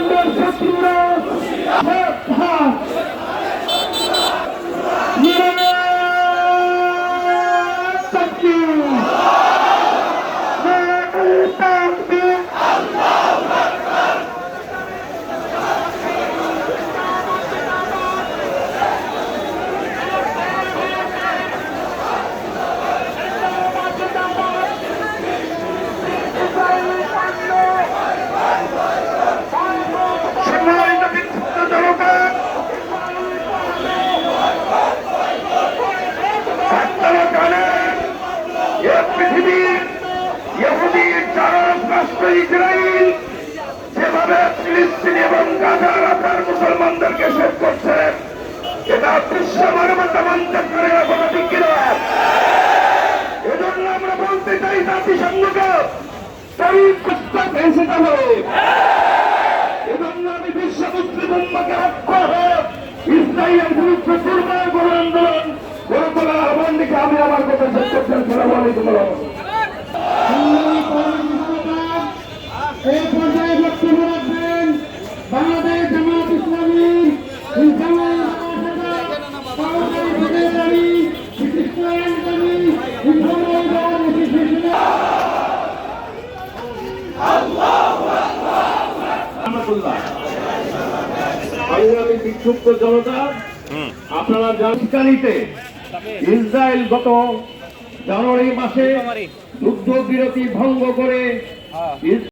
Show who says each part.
Speaker 1: Commander সাথীরা পৃথিবীর ইহুদির চারণ ইসরায়েল করছে এটা বিশ্ব মানবতা মানতে পারে আমরা বলতে চাই জাতিসংঘকে পুস্তক ঘেঁষিতে হবে এজন্য আমি বিশ্ব মুসলিম বিরুদ্ধে দুর্বল আমি আমার কথা শেষ করছি। সালাম আলাইকুম
Speaker 2: এই পর্যায়ে বক্তব্য রাখবেন বাংলাদেশ জামাত
Speaker 1: সংগ্রামী বিক্ষুব্ধ জনতা আপনারা জানকানিতে ইসরায়েল গত জানুয়ারি মাসে যুদ্ধ বিরতি ভঙ্গ করে ইস-